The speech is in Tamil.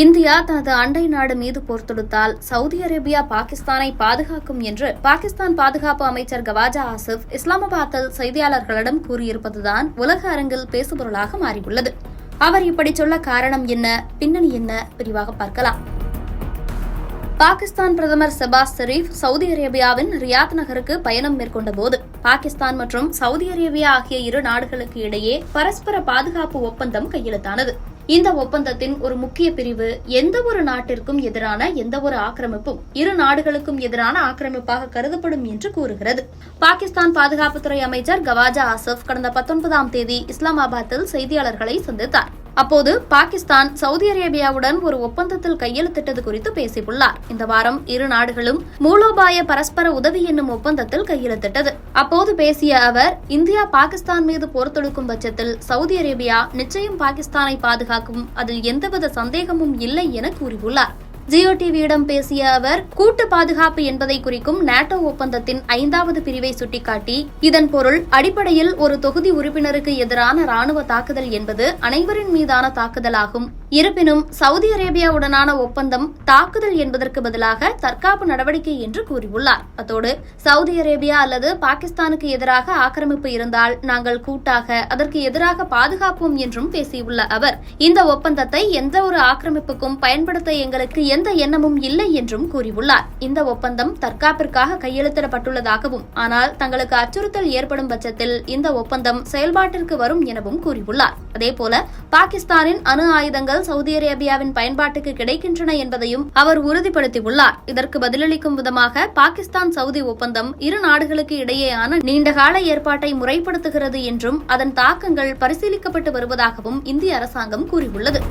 இந்தியா தனது அண்டை நாடு மீது போர் தொடுத்தால் சவுதி அரேபியா பாகிஸ்தானை பாதுகாக்கும் என்று பாகிஸ்தான் பாதுகாப்பு அமைச்சர் கவாஜா ஆசிப் இஸ்லாமாபாத்தில் செய்தியாளர்களிடம் கூறியிருப்பதுதான் உலக அரங்கில் பேசுபொருளாக மாறியுள்ளது. அவர் இப்படி சொல்ல காரணம் என்ன பின்னணி என்ன விரிவாக பார்க்கலாம். பாகிஸ்தான் பிரதமர் செபாஸ் ஷெரீப் சவுதி அரேபியாவின் ரியாத் நகருக்கு பயணம் மேற்கொண்ட போது பாகிஸ்தான் மற்றும் சவுதி அரேபியா ஆகிய இரு நாடுகளுக்கு இடையே பரஸ்பர பாதுகாப்பு ஒப்பந்தம் கையெழுத்தானது. இந்த ஒப்பந்தத்தின் ஒரு முக்கிய பிரிவு எந்த ஒரு நாட்டிற்கும் எதிரான எந்த ஒரு ஆக்கிரமிப்பும் இரு நாடுகளுக்கும் எதிரான ஆக்கிரமிப்பாக கருதப்படும் என்று கூறுகிறது. பாகிஸ்தான் பாதுகாப்புத்துறை அமைச்சர் கவாஜா ஆசப் கடந்த பத்தொன்பதாம் தேதி இஸ்லாமாபாத்தில் செய்தியாளர்களை சந்தித்தார். அப்போது பாகிஸ்தான் சவுதி அரேபியாவுடன் ஒரு ஒப்பந்தத்தில் கையெழுத்திட்டது குறித்து பேசியுள்ளார். இந்த வாரம் இரு நாடுகளும் மூலோபாய பரஸ்பர உதவி என்னும் ஒப்பந்தத்தில் கையெழுத்திட்டது. அப்போது பேசிய அவர் இந்தியா பாகிஸ்தான் மீது போர் தொடுக்கும் பட்சத்தில் சவுதி அரேபியா நிச்சயம் பாகிஸ்தானை பாதுகாக்கும் அதில் எந்தவித சந்தேகமும் இல்லை என கூறியுள்ளார். ஜியோ டிவியிடம் பேசிய அவர் கூட்டு பாதுகாப்பு என்பதை குறிக்கும் நாட்டோ ஒப்பந்தத்தின் ஐந்தாவது பிரிவை சுட்டிக்காட்டி இதன் பொருள் அடிப்படையில் ஒரு தொகுதி உறுப்பினருக்கு எதிரான ராணுவ தாக்குதல் என்பது அனைவரின் மீதான தாக்குதலாகும். இருப்பினும் சவுதி அரேபியாவுடனான ஒப்பந்தம் தாக்குதல் என்பதற்கு பதிலாக தற்காப்பு நடவடிக்கை என்று கூறியுள்ளார். அத்தோடு சவுதி அரேபியா அல்லது பாகிஸ்தானுக்கு எதிராக ஆக்கிரமிப்பு இருந்தால் நாங்கள் கூட்டாக அதற்கு எதிராக பாதுகாப்போம் என்றும் பேசியுள்ள அவர் இந்த ஒப்பந்தத்தை எந்த ஒரு ஆக்கிரமிப்புக்கும் பயன்படுத்த எங்களுக்கு எந்த எண்ணமும் இல்லை என்றும் கூறியுள்ளார். இந்த ஒப்பந்தம் தற்காப்பிற்காக கையெழுத்திடப்பட்டுள்ளதாகவும் ஆனால் தங்களுக்கு அச்சுறுத்தல் ஏற்படும் பட்சத்தில் இந்த ஒப்பந்தம் செயல்பாட்டிற்கு வரும் எனவும் கூறியுள்ளார். அதேபோல பாகிஸ்தானின் அணு ஆயுதங்கள் சவுதி அரேபியாவின் பயன்பாட்டுக்கு கிடைக்கின்றன என்பதையும் அவர் உறுதிப்படுத்தியுள்ளார். இதற்கு பதிலளிக்கும் விதமாக பாகிஸ்தான் சவுதி ஒப்பந்தம் இரு நாடுகளுக்கு இடையேயான நீண்டகால ஏற்பாட்டை முறைப்படுத்துகிறது என்றும் அதன் தாக்கங்கள் பரிசீலிக்கப்பட்டு வருவதாகவும் இந்திய அரசாங்கம் கூறியுள்ளது.